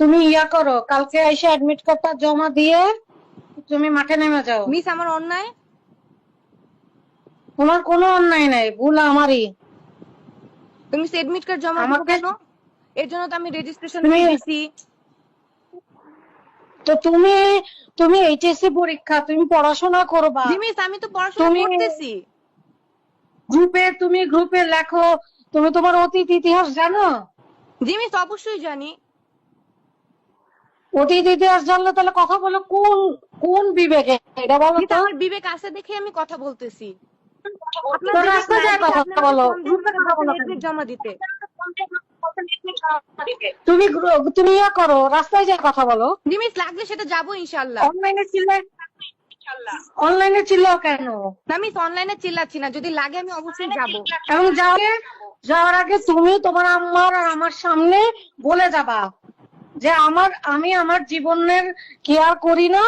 তুমি ইয়া করো কালকে এসে অ্যাডমিট কার্ডটা জমা দিয়ে তুমি মাঠে নেমে যাও। মিস আমার অন্যায়? তোমার কোনো অন্যায় নাই ভুল আমারই। তুমি এডমিট কার্ড জমা দিও কেন? এর জন্য তো আমি রেজিস্ট্রেশন দিয়েছি তো তুমি তুমি এইচএসসি পরীক্ষা তুমি পড়াশোনা করবা। মিস আমি তো পড়াশোনা করতেছি গ্রুপে তুমি গ্রুপে লেখো তুমি তোমার অতীত ইতিহাস জানো? জি মিস অবশ্যই জানি। অতীত ইতিহাস জানলে তাহলে কথা বলো কোন কোন বিবেকে? এটা বলো তো। আমার বিবেক আছে দেখে আমি কথা বলতেছি। জমা দিতে। তুমি তুমি ইয়া করো রাস্তায় যায় কথা বলো। জি মিস লাগলে সেটা যাব ইনশাল্লাহ অনলাইনে চিল্লে। অনলাইনে চিল্লাও কেন? না মিস অনলাইনে চিল্লাচ্ছি না। যদি লাগে আমি অবশ্যই যাব। এবং যাওয়ার যাওয়ার আগে তুমি তোমার আম্মার আর আমার সামনে বলে যাবা। যে আমার আমি আমার জীবনের কেয়ার করি না